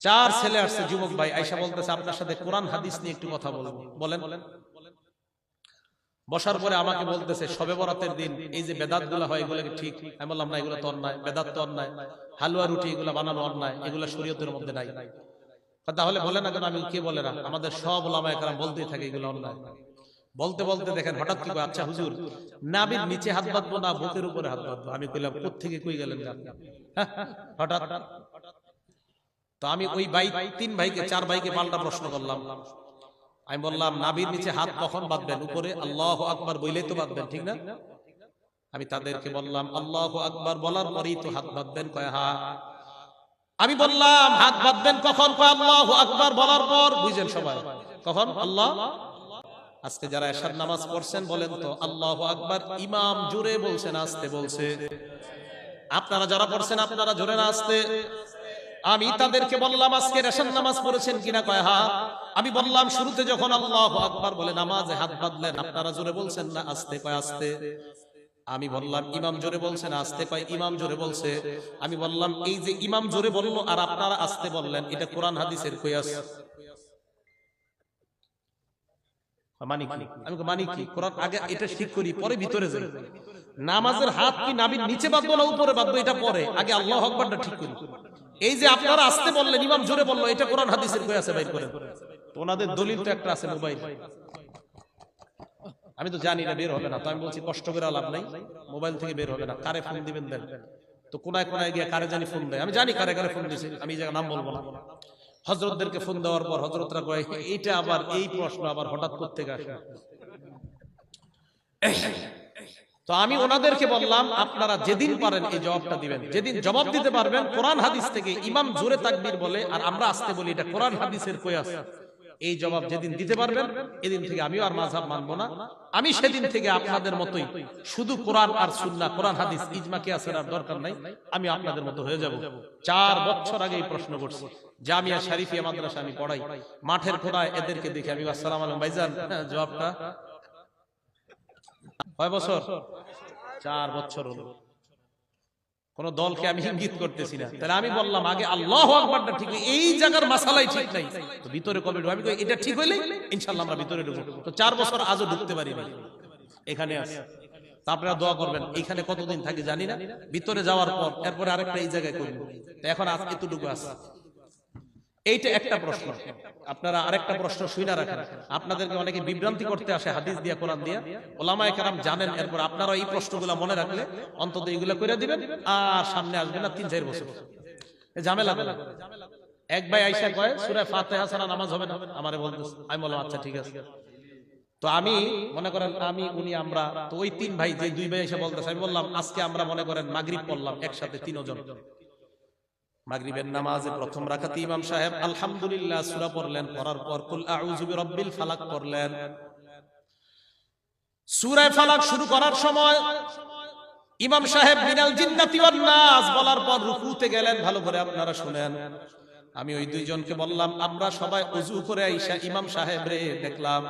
চার ছেলে আসছে যুবক ভাই আয়সা বলতেছে আপনার সাথে কোরআন হাদিস নিয়ে একটু কথা বলব। বলেন। বসার পরে আমাকে বলতেছে সবে বরাতের দিন এই যে বেদাতগুলা হয় এগুলো ঠিক আমি বললাম না এগুলো তো অন্যায় বেদাত তো অন্যায় হালুয়া রুটি এগুলো বানানো অন্যায় এগুলো শরীয়তের মধ্যে নাই। তাহলে বলে না কেন আমি কে বলে না? আমাদের সব ওলামা একরাম বলতেই থাকে এগুলো অন্যায়। বলতে বলতে দেখেন হঠাৎ কি আচ্ছা হুজুর নাবির নিচে হাত বাঁধবো না বুকের উপরে হাত বাঁধবো। আমি কইলাম কোথেকে কই গেলেন? হঠাৎ তো আমি ওই ভাই তিন ভাইকে চার ভাইকে পাল্টা প্রশ্ন করলাম। আমি বললাম নাবির নিচে হাত কখন বাঁধবেন? উপরে আল্লাহ আকবার বইলেই তো বাঁধবেন ঠিক না? আমি তাদেরকে বললাম আল্লাহ আকবার বলার পরেই তো হাত বাঁধবেন কয় হা? আমি বললাম হাত বাঁধবেন কখন? কয় আল্লাহ আকবার বলার পর বুঝেন সবাই। কখন? আল্লাহ? আজকে যারা এশার নামাজ পড়ছেন বলেন তো আল্লাহ আকবার ইমাম জোরে বলছেন আসতে বলছে। আপনারা যারা পড়ছেন আপনারা জোরে না আসতে আমি তাদেরকে বললাম, আজকে রেশন নামাজ পড়েছেন কিনা? কয়, হা। আমি বললাম, শুরুতে যখন আল্লাহ আকবার বলে নামাজে হাত বাঁধলেন, আপনারা জোরে বলছেন না, আসতে কয়, আসতে? আমি বললাম, ইমাম জোরে বলছেন আসতে কয়, ইমাম জোরে বলছে। আমি বললাম, এই যে ইমাম জোরে বলল আর আপনারা আসতে বললেন, এটা কোরআন হাদিসের কয়াস। মানি আমি মানি কোরআন, আগে এটা ঠিক করি, পরে ভিতরে নামাজের হাত কি নাবির নিচে বাঁধবো না উপরে বাঁধবো, এটা পরে। আগে আল্লাহ আকবারটা ঠিক করি। এই যে আপনারা আসতে বললেন, ইমাম জোরে বলল, এটা কোরআন হাদিসের কই আছে বাইর করেন। তো ওনাদের দলিল তো একটা আছে মোবাইল। আমি তো জানি না, বের হবে না। তো আমি বলছি, কষ্ট করে লাভ নাই, মোবাইল থেকে বের হবে না। কারে ফোন দিবেন দেন? তো কোনায় কোনায় গিয়ে কারে জানি ফোন দেয়? আমি জানি কারে কারে ফোন দিয়েছে আমি এই জায়গায় নাম বলব না। হজরতদেরকে ফোন দেওয়ার পর হজরতরা কয়, এইটা আবার, এই প্রশ্ন আবার হঠাৎ করতে আসে। তো আমি ওনাদেরকে বললাম আপনারা যেদিন পারেন এই জবাবটা দিবেন। যেদিন জবাব দিতে পারবেন কোরআন হাদিস থেকে ইমাম জোরে তাকবীর বলে আর আমরা আসতে বলি এটা কোরআন হাদিসের কয়াস এই জবাব যেদিন দিতে পারবেন এদিন থেকে আমিও আর মাঝহাব মানবো না। আমি সেদিন থেকে আপনাদের মতোই শুধু কোরআন আর সুন্নাহ কোরআন হাদিস ইজমা কিয়াসের আর দরকার নাই। আমি আপনাদের মতো হয়ে যাব। চার বছর আগে এই প্রশ্ন করছি। জামিয়া শরীফিয়া মাদ্রাসা আমি পড়াই। মাঠের খোড়ায় এদেরকে দেখে। আমি আসসালাম আলাইকুম ভাইজান জবাবটা কয় বছর চার বছর হলো। কোন দলকে আমি ইঙ্গিত করতেছি না। তাহলে আমি বললাম আগে আল্লাহ আকবারটা ঠিক এই জায়গার মাসালাই ঠিক নাই। তো ভিতরে কবে আমি কই, এটা ঠিক হইলে ইনশাল্লাহ আমরা ভিতরে ঢুকবো। তো চার বছর আজও ঢুকতে পারি না এখানে আছে। আপনারা দোয়া করবেন এখানে কতদিন থাকি জানি না। ভিতরে যাওয়ার পর এরপরে আরেকটা এই জায়গায় করব তো এখন আজ এতটুকু আছে। এইটা একটা প্রশ্ন। আপনারা আরেকটা প্রশ্ন শুনে রাখেন। আপনাদেরকে অনেকে বিভ্রান্তি করতে আসে হাদিস দিয়া, কোরআন দিয়া। ওলামায়ে কেরাম জানেন, এরপর আপনারা এই প্রশ্নগুলো মনে রাখলে অন্তত এইগুলো করে দিবেন, আর সামনে আসবে না তিন চার বছর। ঝামেলা এক ভাই আইসা কয়, সূরা ফাতিহা ছাড়া নামাজ হবে না। আমারে বলতেছে, আমি বললাম আচ্ছা ঠিক আছে। তো আমি, মনে করেন, আমি, উনি, আমরা, তো ওই তিন ভাই, যে দুই ভাই এসে বলতেছে, আমি বললাম, আজকে আমরা মনে করেন মাগরিব পড়লাম একসাথে তিনজন। মাগরিবের নামাজে প্রথম রাকাতে ইমাম সাহেব আলহামদুলিল্লাহ সূরা পড়লেন পড়ার পর কুল আউযু বিরাব্বিল ফালাক পড়লেন। সূরা ফালাক শুরু করার সময় ইমাম সাহেব মিনাল জিন্নাতি ওয়ান নাস বলার পর রুকুতে গেলেন ভালো করে আপনারা শুনেন। আমি ওই দুইজনকে বললাম আমরা সবাই ওযু করে আইসা ইমাম সাহেব রে দেখলাম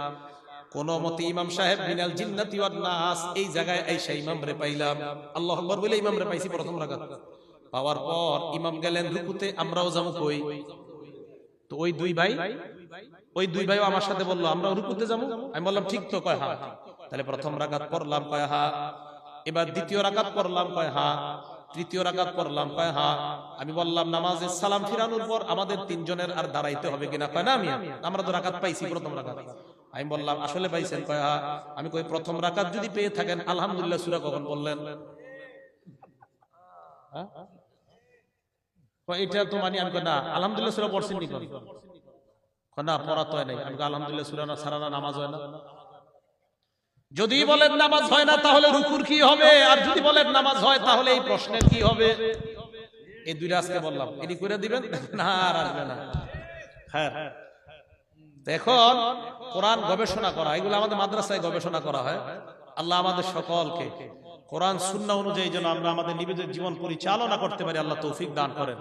কোন মতে ইমাম সাহেব মিনাল জিন্নাতি ওয়ান নাস এই জায়গায় আইসা ইমাম রে পাইলাম। আল্লাহু আকবার বলে ইমাম রে পাইছি প্রথম রাকাত। পাওয়ার পর ইমাম গেলেন রুকুতে আমরাও যাব কই? তো ওই দুই ভাই ওই দুই ভাইও আমার সাথে বলল আমরাও রুকুতে যাব? আমি বললাম ঠিক তো কয় হা? তাহলে প্রথম রাকাত পড়লাম কয় হা? এবার দ্বিতীয় রাকাত পড়লাম কয় হা? তৃতীয় রাকাত পড়লাম কয় হা? আমি বললাম নামাজে সালাম ফিরানোর পর আমাদের তিনজনের আর দাঁড়াইতে হবে কিনা? কয় না আমি আমরা তো রাকাত পাইছি প্রথম রাকাত। আমি বললাম আসলে পাইছেন? কয় হা? আমি কই প্রথম রাকাত যদি পেয়ে থাকেন আলহামদুলিল্লাহ সূরা কখন বললেন হ্যাঁ? এটা তো মানে আমি না, আলহামদুলিল্লাহ সূরা পড়ছেন নি না, পড়া তো নাই। আমি আলহামদুলিল্লাহ সূরা না, সারা না, নামাজ হয় না। যদি বলেন নামাজ হয় না, তাহলে রুকুর কি হবে? আর যদি বলেন নামাজ হয়, তাহলে এই প্রশ্নের কি হবে? এই দুইটা আজকে বললাম। এটি করে দিবেন? না, আর আসবে না। হ্যাঁ। এখন কোরআন গবেষণা করা, এগুলো আমাদের মাদ্রাসায় গবেষণা করা হয়। আল্লাহ আমাদের সকলকে কোরআন শূন্য অনুযায়ী যেন আমরা আমাদের নিবেদিত জীবন পরিচালনা করতে পারি, আল্লাহ তৌফিক দান করেন।